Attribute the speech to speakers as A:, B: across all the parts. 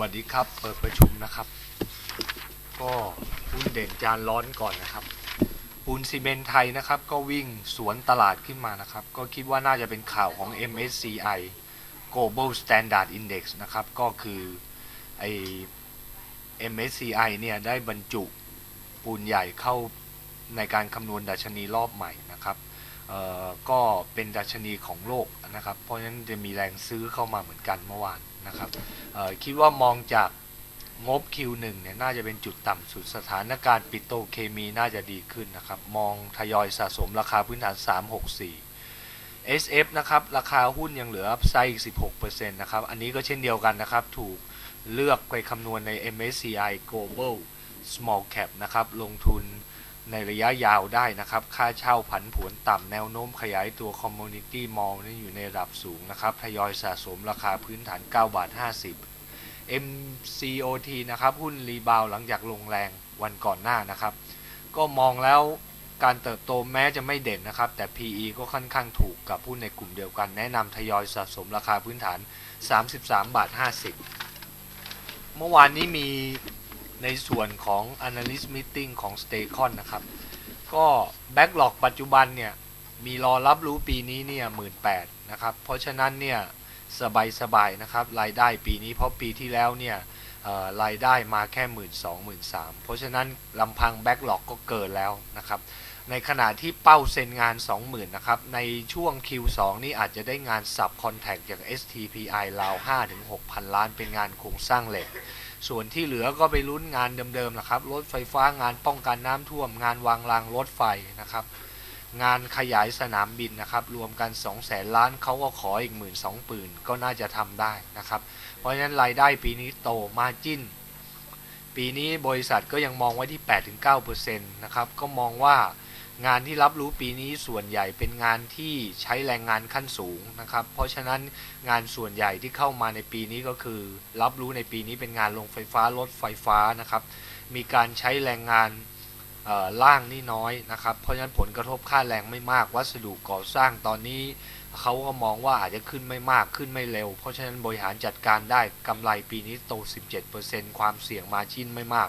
A: วัสดีครับ เปิดประชุมนะครับ ก็หุ้นเด่นจานร้อนก่อนนะครับ ปูนซีเมนต์ไทยนะครับ ก็วิ่งสวนตลาดขึ้นมานะครับ ก็คิดว่าน่าจะเป็นข่าวของ MSCI Global Standard Index นะครับ ก็คือไอ MSCI เนี่ยได้บรรจุปูนใหญ่เข้าในการคำนวณดัชนีรอบใหม่นะครับ ก็เป็นดัชนีของโลกนะครับ เพราะฉะนั้นจะมีแรงซื้อเข้ามาเหมือนกันเมื่อวานนะครับคิดว่ามองจากงบ Q1 เนี่ยน่าจะเป็นจุดต่ำสุดสถานการณ์ปิโตเคมีน่าจะดีขึ้นนะครับ มองทยอยสะสมราคาพื้นฐาน 364 SF นะครับ ราคาหุ้นยังเหลืออัพไซด์อีก 16%นะครับ อันนี้ก็เช่นเดียวกันนะครับ ถูกเลือกไปคำนวณใน MSCI Global Small Cap นะครับ ลงทุน ในระยะยาวได้นะครับ ค่าเช่าผันผวนต่ำแนวโน้มขยายตัว Community Mall นี่อยู่ในระดับสูงนะครับ ทยอยสะสมราคาพื้นฐาน 9 บาท 50 MCOT นะครับ หุ้นรีบาวหลังจากลงแรงวันก่อนหน้านะครับ ก็มองแล้วการเติบโตแม้จะไม่เด่นนะครับ แต่ PE ก็ค่อนข้างถูกกับหุ้นในกลุ่มเดียวกัน แนะนำทยอยสะสมราคาพื้นฐาน 33 บาท 50 เมื่อวานนี้มี ในส่วนของ Analyst Meeting ของ s t a c o n นะครับ ก็ Backlog ปัจจุบันเนี่ย มีรอรับรู้ปีนี้เนี่ย18,000นะครับ เพราะฉะนั้นเนี่ยสบายๆนะครับ รายได้ปีนี้เพราะปีที่แล้วเนี่ยรายได้มาแค่1 2 0 0 0 0เพราะฉะนั้นลำพัง Backlog ก็เกินแล้วนะครับ ในขณะที่เป้าเซ็นงาน 20,000นะครับ ในช่วง Q2 นี่อาจจะได้งาน Sub Contract จาก STPI ราว5-6,000 ล้านเป็นงานโครงสร้างเหล็ก ส่วนที่เหลือก็ไปลุ้นงานเดิมๆนะครับ รถไฟฟ้างานป้องกันน้ำท่วม งานวางรางรถไฟนะครับ งานขยายสนามบินนะครับ รวมกัน2 0 0แสนล้านเขาก็ขออีก 1 2 0 0 0ปืนก็น่าจะทำได้นะครับ เพราะฉะนั้นรายได้ปีนี้โตมาจิ้น ปีนี้บริษัทก็ยังมองไว้ที่ 8-9%นะครับ ก็มองว่า งานที่รับรู้ปีนี้ส่วนใหญ่เป็นงานที่ใช้แรงงานขั้นสูงนะครับ เพราะฉะนั้นงานส่วนใหญ่ที่เข้ามาในปีนี้ก็คือ รับรู้ในปีนี้เป็นงานลงไฟฟ้ารถไฟฟ้านะครับ มีการใช้แรงงานอ่อล่างนี่น้อยนะครับ เพราะฉะนั้นผลกระทบค่าแรงไม่มาก วัสดุก่อสร้างตอนนี้เขาก็มองว่าอาจจะขึ้นไม่มากขึ้นไม่เร็ว เพราะฉะนั้นบริหารจัดการได้กำไรปีนี้โต 17%ความเสี่ยงมาชินไม่มาก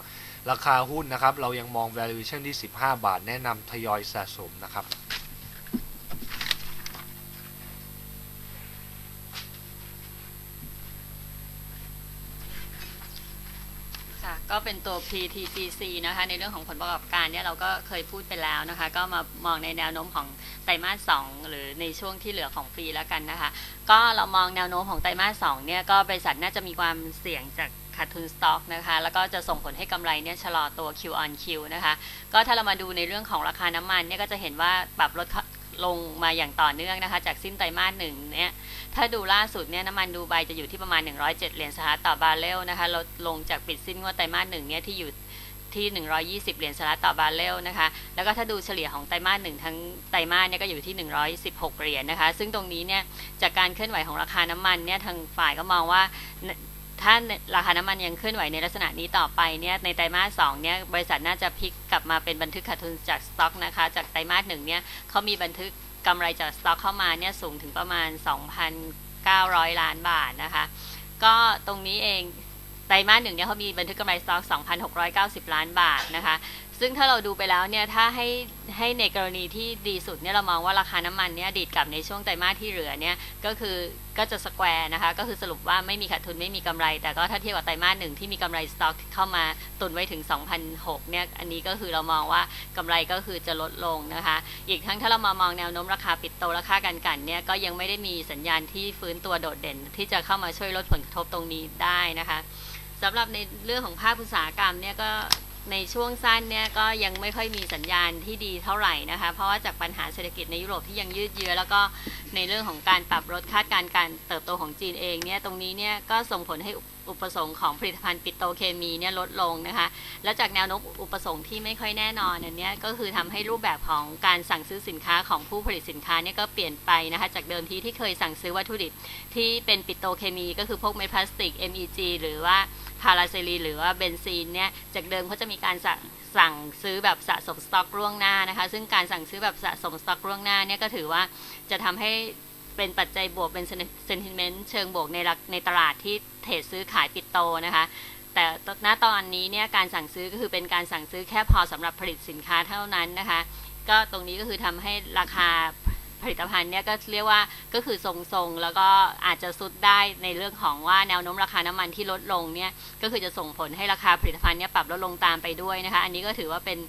A: ราคาหุ้นนะครับ เรายังมอง valuation ที่ 15 บาท แนะนำทยอยสะสมนะครับ
B: ก็เป็นตัว PTGC นะคะในเรื่องของผลประกอบการเนี่ยเราก็เคยพูดไปแล้วนะคะ ก็มามองในแนวโน้มของไตรมาส 2 หรือในช่วงที่เหลือของปีแล้วกันนะคะ ก็เรามองแนวโน้มของไตรมาส 2 เนี่ยก็บริษัทน่าจะมีความเสี่ยงจาก ขาดทุนสต็อกนะคะแล้วก็จะส่งผลให้กำไรเนี่ยชะลอตัว Q on Q นะคะก็ถ้าเรามาดูในเรื่องของราคาน้ำมันเนี่ยก็จะเห็นว่าปรับลดลงมาอย่างต่อเนื่องนะคะจากสิ้นไตรมาสหนึ่งเนี่ยถ้าดูล่าสุดเนี่ยน้ำมันดูไบจะอยู่ที่ประมาณ 107 เหรียญสหรัฐต่อบาร์เรลนะคะลดลงจากปิดสิ้นงวดไตรมาสหนึ่งเนี่ยที่อยู่ที่ 120 เหรียญสหรัฐต่อบาร์เรลนะคะ แล้วก็ถ้าดูเฉลี่ยของไตรมาสหนึ่งทั้งไตรมาสเนี่ยก็อยู่ที่ 116 เหรียญนะคะ ซึ่งตรงนี้เนี่ยจากการเคลื่อนไหวของราคาน้ำมันเนี่ยทางฝ่ายก็มองว่า ถ้าราคาน้ำมันยังเคลื่อนไหวในลักษณะนี้ต่อไปเนี่ยในไตรมาสสองเนี่ยบริษัทน่าจะพลิกกลับมาเป็นบันทึกขาดทุนจากสต็อกนะคะ จากไตรมาสหนึ่งเนี่ยเขามีบันทึกกำไรจากสต็อกเข้ามาเนี่ยสูงถึงประมาณ 2,900 ล้านบาทนะคะ ก็ตรงนี้เองไตรมาสหนึ่งเนี่ยเขามีบันทึกกำไรสต็อก 2,690 ล้านบาทนะคะ ซึ่งถ้าเราดูไปแล้วเนี่ยถ้าให้ให้ในกรณีที่ดีสุดเนี่ยเรามองว่าราคาน้ำมันเนี่ยดีดกลับในช่วงไตรมาสที่เหลือเนี่ยก็คือก็จะสแควร์นะคะก็คือสรุปว่าไม่มีขาดทุนไม่มีกำไร แต่ก็ถ้าเทียบกับไตรมาสหนึ่งที่มีกำไรสต็อกเข้ามาตุนไว้ถึง 2,006เนี่ยอันนี้ก็คือเรามองว่ากำไรก็คือจะลดลงนะคะอีกทั้งถ้าเรามามองแนวโน้มราคาปิดโตราคากันกันเนี่ยก็ยังไม่ได้มีสัญญาณที่ฟื้นตัวโดดเด่น ที่จะเข้ามาช่วยลดผลกระทบตรงนี้ได้นะคะสำหรับในเรื่องของภาคอุตสาหกรรมเนี่ยก็ ในช่วงสั้นเนี่ยก็ยังไม่ค่อยมีสัญญาณที่ดีเท่าไหร่นะคะ เพราะว่าจากปัญหาเศรษฐกิจในยุโรปที่ยังยืดเยื้อแล้วก็ในเรื่องของการปรับลดคาดการณ์การเติบโตของจีนเองเนี่ยตรงนี้เนี่ยก็ส่งผลให้อุปสงค์ของผลิตภัณฑ์ปิโตเคมีเนี่ยลดลงนะคะ และจากแนวโน้มอุปสงค์ที่ไม่ค่อยแน่นอนอันเนี้ยก็คือทำให้รูปแบบของการสั่งซื้อสินค้าของผู้ผลิตสินค้าเนี่ยก็เปลี่ยนไปนะคะ จากเดิมที่ที่เคยสั่งซื้อวัตถุดิบที่เป็นปิโตเคมี ก็คือพวกเม็ดพลาสติก MEG หรือว่า พาราเซลีนหรือว่าเบนซีนเนี่ยจากเดิมเขาจะมีการสั่งสั่งซื้อแบบสะสมสต็อกล่วงหน้านะคะ ซึ่งการสั่งซื้อแบบสะสมสต็อกล่วงหน้าเนี่ยก็ถือว่าจะทำให้เป็นปัจจัยบวกเป็น sentiment เชิงบวกในักในตลาดที่เทรดซื้อขายปิดโตนะคะแต่ณตอนนี้เนี่ยการสั่งซื้อก็คือเป็นการสั่งซื้อแค่พอสำหรับผลิตสินค้าเท่านั้นนะคะ ก็ตรงนี้ก็คือทำให้ราคาผ ผลิตภัณฑ์เนี่ยก็เรียกว่าก็คือทรงๆ แล้วก็อาจจะสุดได้ในเรื่องของว่าแนวโน้มราคาน้ำมันที่ลดลงเนี่ยก็คือจะส่งผลให้ราคาผลิตภัณฑ์เนี่ยปรับลดลงตามไปด้วยนะคะ อันนี้ก็ถือว่าเป็น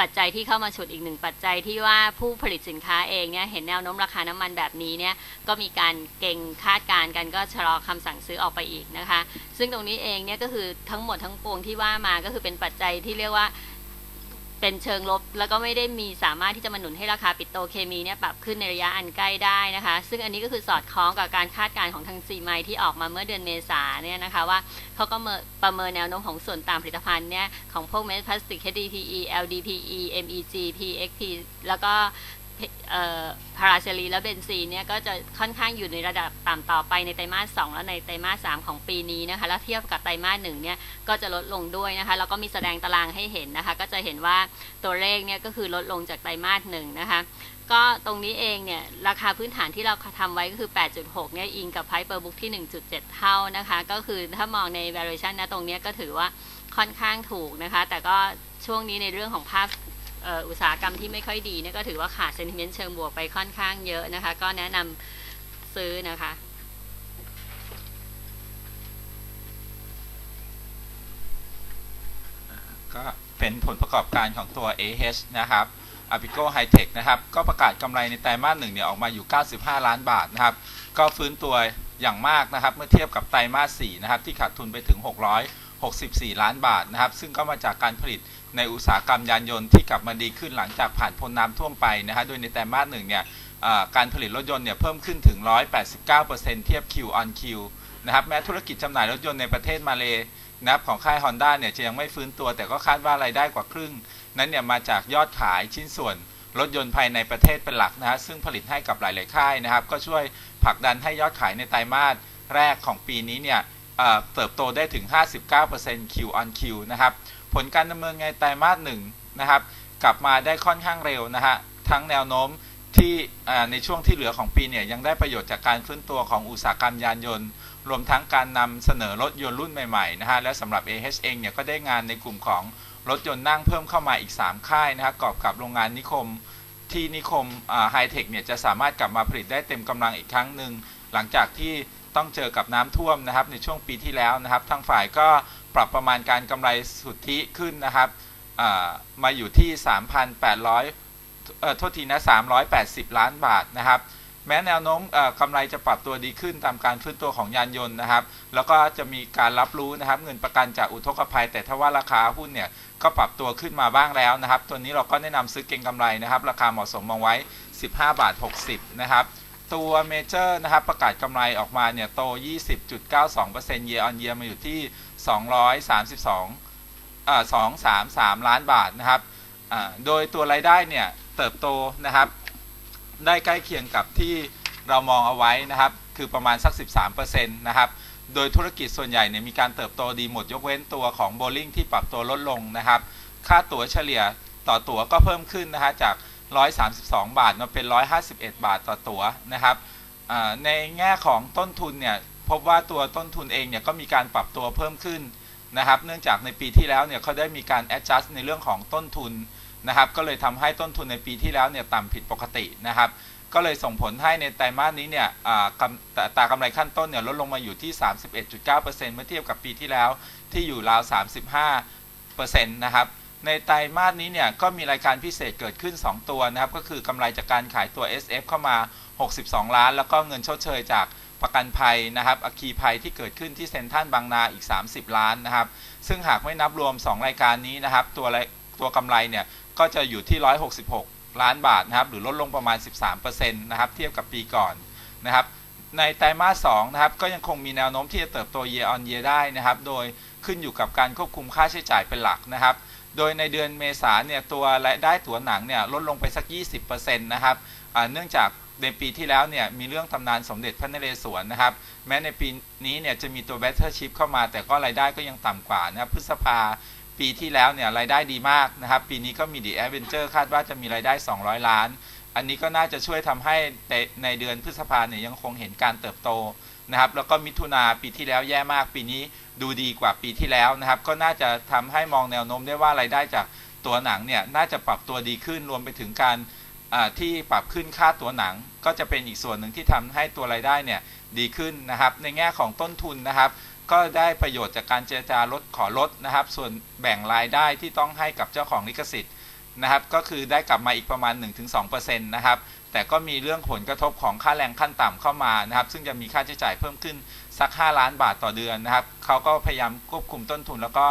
B: ปัจจัยที่เข้ามาฉุดอีกหนึ่งปัจจัยที่ว่าผู้ผลิตสินค้าเองเนี่ยเห็นแนวโน้มราคาน้ำมันแบบนี้เนี่ยก็มีการเก่งคาดการณ์กันก็ชะลอคำสั่งซื้อออกไปอีกนะคะ ซึ่งตรงนี้เองเนี่ยก็คือทั้งหมดทั้งปวงที่ว่ามาก็คือเป็นปัจจัยที่เรียกว่า เป็นเชิงลบ แล้วก็ไม่ได้มีสามารถที่จะมาหนุนให้ราคาปิโตเคมีเนี่ยปรับขึ้นในระยะอันใกล้ได้นะคะ ซึ่งอันนี้ก็คือสอดคล้องกับการคาดการณ์ของทางซีไมที่ออกมาเมื่อเดือนเมษาเนี่ยนะคะว่าเขาก็ประเมินแนวโน้มของส่วนต่างผลิตภัณฑ์เนี่ยของพวกเม็ดพลาสติก HDPE LDPE MEG PXP แล้วก็ พาราเซลีและเบนซีนเนี่ยก็จะค่อนข้างอยู่ในระดับต่ำต่อไปในไตรมาส2และในไตรมาส3ของปีนี้นะคะ แล้วเทียบกับไตรมาส1เนี่ยก็จะลดลงด้วยนะคะ แล้วก็มีแสดงตารางให้เห็นนะคะ ก็จะเห็นว่าตัวเลขเนี่ยก็คือลดลงจากไตรมาส1นะคะก็ตรงนี้เองเนี่ยราคาพื้นฐานที่เราทำไว้ก็คือ 8.6 เนี่ยอิงกับไพเปอร์บุ๊กที่ 1.7 เท่านะคะ ก็คือถ้ามองใน valuation นะตรงนี้ก็ถือว่าค่อนข้างถูกนะคะ แต่ก็ช่วงนี้ในเรื่องของภาพ อุตสาหกรรมที่ไม่ค่อยดีเนี่ยก็ถือว่าขาดเซนติเมนต์เชิงบวกไปค่อนข้างเยอะนะคะ ก็แนะนำซื้อนะคะ
C: ก็เป็นผลประกอบการของตัว AH นะครับ Apico High-Tech นะครับ ก็ประกาศกำไรในไตรมาสหนึ่งเนี่ยออกมาอยู่ 95 ล้านบาทนะครับ ก็ฟื้นตัวอย่างมากนะครับ เมื่อเทียบกับไตรมาส4นะครับ ที่ขาดทุนไปถึง 64 ล้านบาทนะครับ ซึ่งก็มาจากการผลิตในอุตสาหกรรมยานยนต์ที่กลับมาดีขึ้นหลังจากผ่านพ้นน้ำท่วมไปนะฮะโดยในไตรมาสหนึ่งเนี่ยการผลิตรถยนต์เนี่ยเพิ่มขึ้นถึง 189%เทียบ Q on Q นะครับแม้ธุรกิจจำหน่ายรถยนต์ในประเทศมาเลนะครับของค่าย Honda เนี่ยจะยังไม่ฟื้นตัว แต่ก็คาดว่ารายได้กว่าครึ่ง นั้นเนี่ยมาจากยอดขายชิ้นส่วนรถยนต์ภายในประเทศเป็นหลักนะฮะซึ่งผลิตให้กับหลาย ๆ ค่ายนะครับ ก็ช่วยผลักดันให้ยอดขายในไตรมาสแรกของปีนี้เนี่ย เติบโตได้ถึง 59% Q on Q นะครับ ผลการดำเนินงานไตรมาสหนึ่งนะครับ กลับมาได้ค่อนข้างเร็วนะฮะ ทั้งแนวโน้มที่ในช่วงที่เหลือของปีเนี่ย ยังได้ประโยชน์จากการฟื้นตัวของอุตสาหกรรมยานยนต์ รวมทั้งการนำเสนอรถยนต์รุ่นใหม่ๆนะฮะ และสำหรับ AH เองเนี่ย ก็ได้งานในกลุ่มของรถยนต์นั่งเพิ่มเข้ามาอีก 3 ค่ายนะครับกอบกับโรงงานนิคมที่นิคมไฮเทคเนี่ยจะสามารถกลับมาผลิตได้เต็มกำลังอีกครั้งหนึ่งหลังจากที่ ต้องเจอกับน้ำท่วมนะครับ ในช่วงปีที่แล้วนะครับ ทางฝ่ายก็ปรับประมาณการกำไรสุทธิขึ้นนะครับมาอยู่ที่ 3,800เอ่อโทษทีนะ 380 ล้านบาทนะครับแม้แนวโน้มกำไรจะปรับตัวดีขึ้นตามการฟื้นตัวของยานยนต์นะครับ แล้วก็จะมีการรับรู้นะครับเงินประกันจากอุทกภัย แต่ถ้าว่าราคาหุ้นเนี่ยก็ปรับตัวขึ้นมาบ้างแล้วนะครับ ตัวนี้เราก็แนะนำซื้อเก็งกำไรนะครับ ราคาเหมาะสมมองไว้ 15 บาท 60 นะครับ ตัวเมเจอร์นะครับ ประกาศกำไรออกมาเนี่ย โต 20.92% year on year มาอยู่ที่ 232อ่า233 ล้านบาทนะครับโดยตัวรายได้เนี่ย เติบโตนะครับ ได้ใกล้เคียงกับที่เรามองเอาไว้นะครับ คือประมาณสัก 13%นะครับ โดยธุรกิจส่วนใหญ่เนี่ยมีการเติบโตดีหมดยกเว้นตัวของโบลิ่งที่ปรับตัวลดลงนะครับ ค่าตั๋วเฉลี่ยต่อตั๋วก็เพิ่มขึ้นนะฮะจาก 132 บาทมาเป็น 151 บาทต่อตั๋วนะครับในแง่ของต้นทุนเนี่ยพบว่าตัวต้นทุนเองเนี่ยก็มีการปรับตัวเพิ่มขึ้นนะครับเนื่องจากในปีที่แล้วเนี่ยเขาได้มีการ adjust ในเรื่องของต้นทุนนะครับก็เลยทำให้ต้นทุนในปีที่แล้วเนี่ยต่ำผิดปกตินะครับก็เลยส่งผลให้ในไตรมาสนี้เนี่ยตากำไรขั้นต้นเนี่ยลดลงมาอยู่ที่ 31.9%เมื่อเทียบกับปีที่แล้วที่อยู่ราว 35%นะครับ ในไตรมาสนี้เนี่ยก็มีรายการพิเศษเกิดขึ้น 2 ตัวนะครับ ก็คือกำไรจากการขายตัว SF เข้ามา 62 ล้าน แล้วก็เงินชดเชยจากประกันภัยนะครับอคีภัยที่เกิดขึ้นที่เซ็นทรัลบางนาอีก 30 ล้านนะครับ ซึ่งหากไม่นับรวม 2 รายการนี้นะครับ ตัวตัวกำไรเนี่ยก็จะอยู่ที่ 166 ล้านบาทนะครับ หรือลดลงประมาณ 13%นะครับเทียบกับปีก่อนนะครับ ในไตรมาส2นะครับก็ยังคงมีแนวโน้มที่จะเติบโต year on year ได้นะครับ โดยขึ้นอยู่กับการควบคุมค่าใช้จ่ายเป็นหลักนะครับ โดยในเดือนเมษาเนี่ยตัวรายได้ตั๋วหนังเนี่ยลดลงไปสัก 20%นะครับเนื่องจากในปีที่แล้วเนี่ยมีเรื่องตำนานสมเด็จพระนเรศวรนะครับ แม้ในปีนี้เนี่ยจะมีตัวแบตเตอร์ชิพเข้ามา แต่ก็รายได้ก็ยังต่ำกว่านะครับพฤษภาปีที่แล้วเนี่ยรายได้ดีมากนะครับ ปีนี้ก็มีดีแอเวนเจอร์คาดว่าจะมีรายได้ 200 ล้าน อันนี้ก็น่าจะช่วยทำให้ในเดือนพฤษภาเนี่ยยังคงเห็นการเติบโตนะครับ แล้วก็มิถุนาปีที่แล้วแย่มากปีนี้ ดูดีกว่าปีที่แล้วนะครับ ก็น่าจะทำให้มองแนวโน้มได้ว่ารายได้จากตัวหนังเนี่ยน่าจะปรับตัวดีขึ้นรวมไปถึงการที่ปรับขึ้นค่าตัวหนัง ก็จะเป็นอีกส่วนหนึ่งที่ทำให้ตัวรายได้เนี่ยดีขึ้นนะครับ ในแง่ของต้นทุนนะครับ ก็ได้ประโยชน์จากการเจรจาลดขอลดนะครับ ส่วนแบ่งรายได้ที่ต้องให้กับเจ้าของลิขสิทธิ์ นะครับก็คือได้กลับมาอีกประมาณ 1-2%นะครับแต่ก็มีเรื่องผลกระทบของค่าแรงขั้นต่ำเข้ามานะครับซึ่งจะมีค่าใช้จ่ายเพิ่มขึ้นสัก 5 ล้านบาทต่อเดือนนะครับเขาก็พยายามควบคุมต้นทุน แล้วก็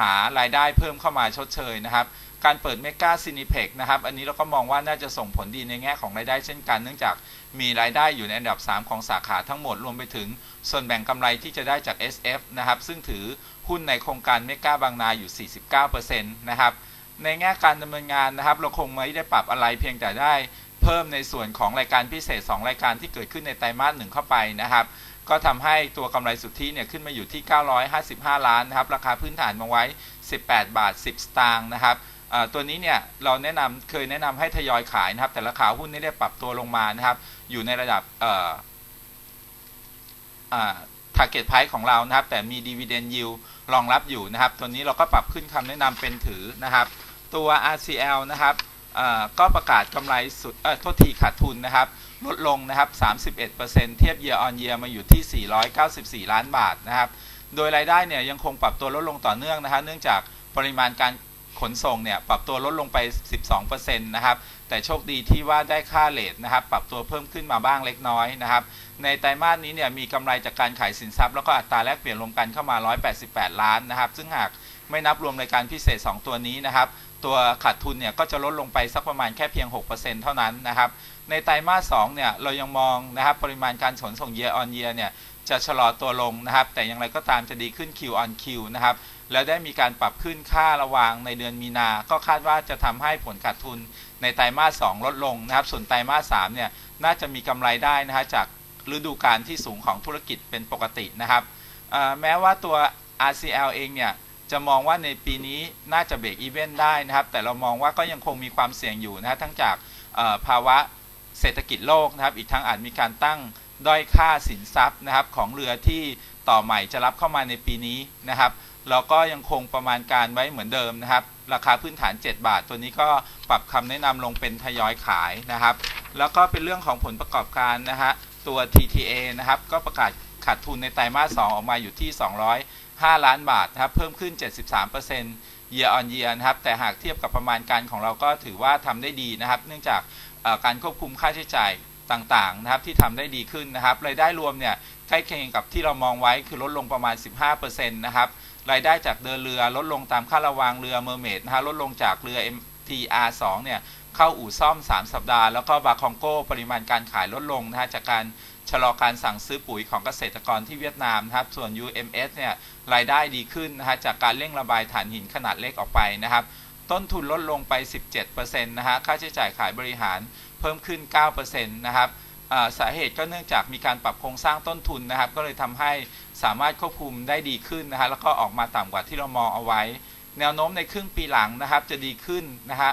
C: หารายได้เพิ่มเข้ามาชดเชยนะครับการเปิดเมกาซินิเพ็กนะครับอันนี้เราก็มองว่าน่าจะส่งผลดีในแง่ของรายได้เช่นกัน เนื่องจากมีรายได้อยู่ในอันดับ 3 ของสาขาทั้งหมดรวมไปถึง ส่วนแบ่งกำไรที่จะได้จาก SF นะครับซึ่งถือหุ้นในโครงการเมกาบางนาอยู่ 49%นะครับ ในแง่การดำเนินงานนะครับ เราคงไม่ได้ปรับอะไรเพียงแต่ได้เพิ่มในส่วนของรายการพิเศษ 2 รายการที่เกิดขึ้นในไตรมาสหนึ่งเข้าไปนะครับ ก็ทำให้ตัวกำไรสุทธิเนี่ยขึ้นมาอยู่ที่ 955 ล้านนะครับ ราคาพื้นฐานมาไว้ 18 บาท 10 สตางค์นะครับตัวนี้เนี่ยเราแนะนำเคยแนะนำให้ทยอยขายนะครับ แต่ราคาหุ้นนี่ได้ปรับตัวลงมานะครับ อยู่ในระดับเอ่ออ่า target price ของเรานะครับ แต่มี dividend yield รองรับอยู่นะครับ ตัวนี้เราก็ปรับขึ้นคำแนะนำเป็นถือนะครับ ตัว RCL นะครับก็ประกาศกำไรสุดโทษทีขาดทุนนะครับ ลดลงนะครับ 31%เทียบ year on year มาอยู่ที่ 494 ล้านบาทนะครับ โดยรายได้เนี่ยยังคงปรับตัวลดลงต่อเนื่องนะฮะเนื่องจากปริมาณการขนส่งเนี่ยปรับตัวลดลงไป 12%นะครับ แต่โชคดีที่ว่าได้ค่าเลทนะครับ ปรับตัวเพิ่มขึ้นมาบ้างเล็กน้อยนะครับ ในไตรมาสนี้เนี่ยมีกำไรจากการขายสินทรัพย์แล้วก็อัตราแลกเปลี่ยนรวมกันเข้ามา 188 ล้านนะครับ ซึ่งหากไม่นับรวมรายการพิเศษ 2 ตัวนี้นะครับ ตัวขาดทุนเนี่ยก็จะลดลงไปสักประมาณแค่เพียง 6%เท่านั้นนะครับ ในไตรมาส2เนี่ยเรายังมองนะครับปริมาณการขนส่ง year on year เนี่ยจะชะลอตัวลงนะครับ แต่อย่างไรก็ตามจะดีขึ้น Q on Q นะครับ แล้วได้มีการปรับขึ้นค่าระวางในเดือนมีนา ก็คาดว่าจะทำให้ผลขาดทุนในไตรมาส2ลดลงนะครับ ส่วนไตรมาส3เนี่ยน่าจะมีกำไรได้นะฮะจากฤดูกาลที่สูงของธุรกิจเป็นปกตินะครับแม้ว่าตัว RCL เองเนี่ย จะมองว่าในปีนี้น่าจะเบรกอีเวนต์ได้นะครับ แต่เรามองว่าก็ยังคงมีความเสี่ยงอยู่นะฮะทั้งจากภาวะเศรษฐกิจโลกนะครับ อีกทั้งอาจมีการตั้งด้อยค่าสินทรัพย์นะครับของเรือที่ต่อใหม่จะรับเข้ามาในปีนี้นะครับเราก็ยังคงประมาณการไว้เหมือนเดิมนะครับ ราคาพื้นฐาน 7 บาท ตัวนี้ก็ปรับคำแนะนำลงเป็นทยอยขายนะครับ แล้วก็เป็นเรื่องของผลประกอบการนะฮะตัว TTA นะครับก็ประกาศขาดทุนในไตรมาส 2 ออกมาอยู่ที่ 5 ล้านบาทนะครับเพิ่มขึ้น 73% year on year นะครับแต่หากเทียบกับประมาณการของเราก็ถือว่าทำได้ดีนะครับ เนื่องจากการควบคุมค่าใช้จ่ายต่างๆนะครับที่ทำได้ดีขึ้นนะครับรายได้รวมเนี่ยใกล้เคียงกับที่เรามองไว้คือลดลงประมาณ 15%นะครับรายได้จากเดินเรือลดลงตามค่าระวางเรือเมอร์เมดนะฮะลดลงจากเรือ MTR 2 เนี่ยเข้าอู่ซ่อม 3 สัปดาห์ แล้วก็บาคองโกปริมาณการขายลดลงนะฮะจากการ ชะลอการสั่งซื้อปุ๋ยของเกษตรกรที่เวียดนามนะครับ ส่วน UMS เนี่ยรายได้ดีขึ้นนะฮะจากการเร่งระบายถ่านหินขนาดเล็กออกไปนะครับ ต้นทุนลดลงไป 17%นะฮะค่าใช้จ่ายขายบริหารเพิ่มขึ้น 9%นะครับสาเหตุก็เนื่องจากมีการปรับโครงสร้างต้นทุนนะครับ ก็เลยทำให้สามารถควบคุมได้ดีขึ้นนะฮะแล้วก็ออกมาต่ำกว่าที่เรามองเอาไว้ แนวโน้มในครึ่งปีหลังนะครับจะดีขึ้นนะฮะ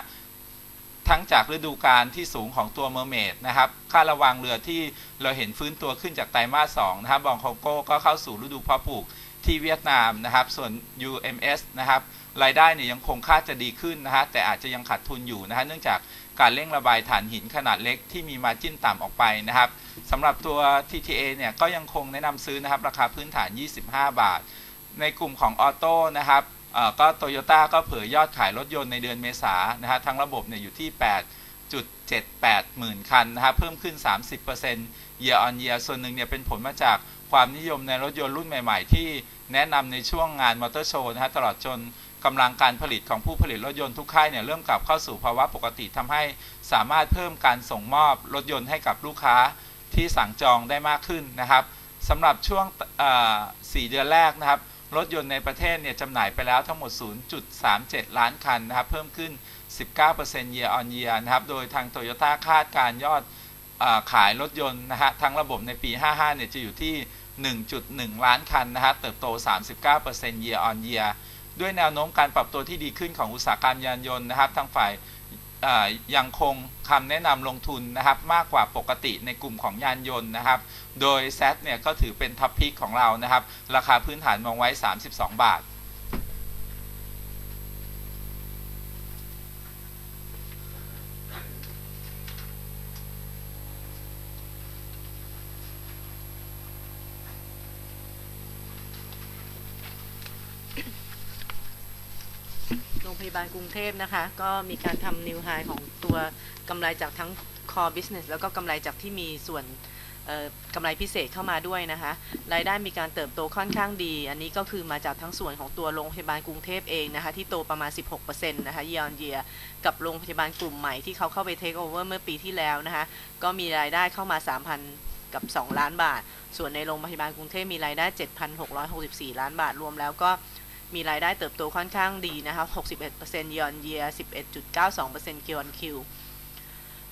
C: ทั้งจากฤดูกาลที่สูงของตัวเมอร์เมดนะครับค่าระวังเรือที่เราเห็นฟื้นตัวขึ้นจากไตรมาส2นะครับบองโคโก้ก็เข้าสู่ฤดูเพาะปลูกที่เวียดนามนะครับ ส่วน UMS นะครับรายได้เนี่ยยังคงคาดจะดีขึ้นนะฮะแต่อาจจะยังขาดทุนอยู่นะฮะเนื่องจากการเร่งระบายถ่านหินขนาดเล็กที่มีมาจิ้นต่ำออกไปนะครับสำหรับตัว TTA เนี่ยก็ยังคงแนะนำซื้อนะครับราคาพื้นฐาน 25 บาท ในกลุ่มของออโต้นะครับ ก็โตโยต้าก็เผยยอดขายรถยนต์ในเดือนเมษานะฮะทั้งระบบเนี่ยอยู่ที่ 8.78 หมื่นคันนะครับเพิ่มขึ้น 30% year on year ส่วนหนึ่งเนี่ยเป็นผลมาจากความนิยมในรถยนต์รุ่นใหม่ๆ ที่แนะนำในช่วงงานมอเตอร์โชว์นะฮะตลอดจนกำลังการผลิตของผู้ผลิตรถยนต์ทุกค่ายเนี่ยเริ่มกลับเข้าสู่ภาวะปกติทำให้สามารถเพิ่มการส่งมอบรถยนต์ให้กับลูกค้าที่สั่งจองได้มากขึ้นนะครับสำหรับช่วงเอ่อ4เดือนแรกนะครับ รถยนต์ในประเทศเนี่ยจำหน่ายไปแล้วทั้งหมด 0.37 ล้านคันนะครับเพิ่มขึ้น 19% year on year นะครับ โดยทางโตโยต้าคาดการยอดอขายรถยนต์นะฮะทั้งระบบในปี 55 เนี่ยจะอยู่ที่ 1.1 ล้านคันนะฮะเติบโต 39% year on year ด้วยแนวโน้มการปรับตัวที่ดีขึ้นของอุตสาหกรรมยานยนต์นะครับทางฝ่าย ยังคงคำแนะนำลงทุนนะครับมากกว่าปกติในกลุ่มของยานยนต์นะครับ โดย z เนี่ยก็ถือเป็นท็อปพิกของเรานะครับ ราคาพื้นฐานมองไว้ 32 บาท
D: พยาบาลกรุงเทพนะคะ ก็มีการทำนิวไฮของตัวกำไรจากทั้ง core business แล้วก็กำไรจากที่มีส่วนเอ่อกำไรพิเศษเข้ามาด้วยนะคะ รายได้มีการเติบโตค่อนข้างดี อันนี้ก็คือมาจากทั้งส่วนของตัวโรงพยาบาลกรุงเทพเองนะคะ ที่โตประมาณ 16%นะคะ year on year กับโรงพยาบาลกลุ่มใหม่ที่เขาเข้าไป take over เมื่อปีที่แล้วนะคะ ก็มีรายได้เข้ามา 3,000 กับ 2 ล้านบาท ส่วนในโรงพยาบาลกรุงเทพมีรายได้ 7,664 ล้านบาท รวมแล้วก็ มีรายได้เติบโตค่อนข้างดีนะคะ61% year on year 11.92% Q on Q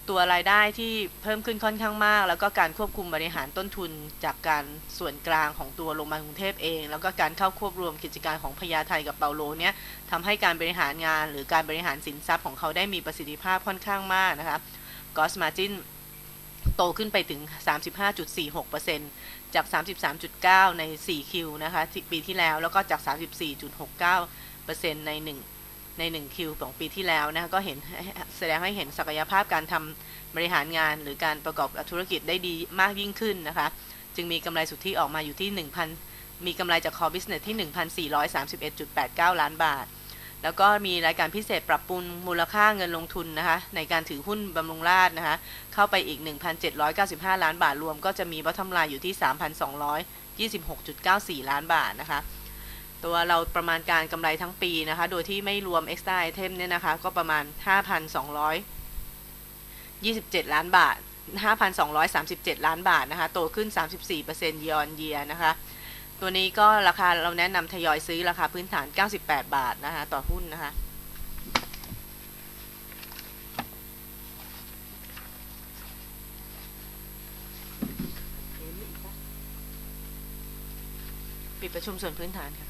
D: ตัวรายได้ที่เพิ่มขึ้นค่อนข้างมาก แล้วก็การควบคุมบริหารต้นทุนจากการส่วนกลางของตัวโรงพยาบาลกรุงเทพเอง แล้วก็การเข้าควบรวมกิจการของพญาไทกับเปาโลเนี่ยทำให้การบริหารงานหรือการบริหารสินทรัพย์ของเขาได้มีประสิทธิภาพค่อนข้างมากนะคะ Gross Margin โตขึ้นไปถึง 35.46%จาก 33.9 ใน 4Q นะคะปีที่แล้ว แล้วก็จาก 34.69%ใน 1 ใน 1Q ของปีที่แล้วนะคะก็เห็นแสดงให้เห็นศักยภาพการทำบริหารงาน หรือการประกอบธุรกิจได้ดีมากยิ่งขึ้นนะคะ จึงมีกำไรสุทธิออกมาอยู่ที่ 1,000 มีกำไรจาก core business ที่ 1,431.89 ล้านบาท แล้วก็มีรายการพิเศษปรับปรุงมูลค่าเงินลงทุนนะคะในการถือหุ้นบำรุงราษนะคะเข้าไปอีก 1,795 ล้านบาทรวม ก็จะมีบอททอมลน์อยู่ที่ 3,226.94 ล้านบาทนะคะตัวเราประมาณการกำไรทั้งปีนะคะ โดยที่ไม่รวม extra item เนี่ยนะคะ ก็ประมาณ 5,227 ล้านบาท 5,237 ล้านบาทนะคะ โตขึ้น 34% year on year นะคะ ตัวนี้ก็ราคาเราแนะนำทยอยซื้อราคาพื้นฐาน 98 บาทนะคะต่อหุ้นนะคะปิดประชุมส่วนพื้นฐานค่ะ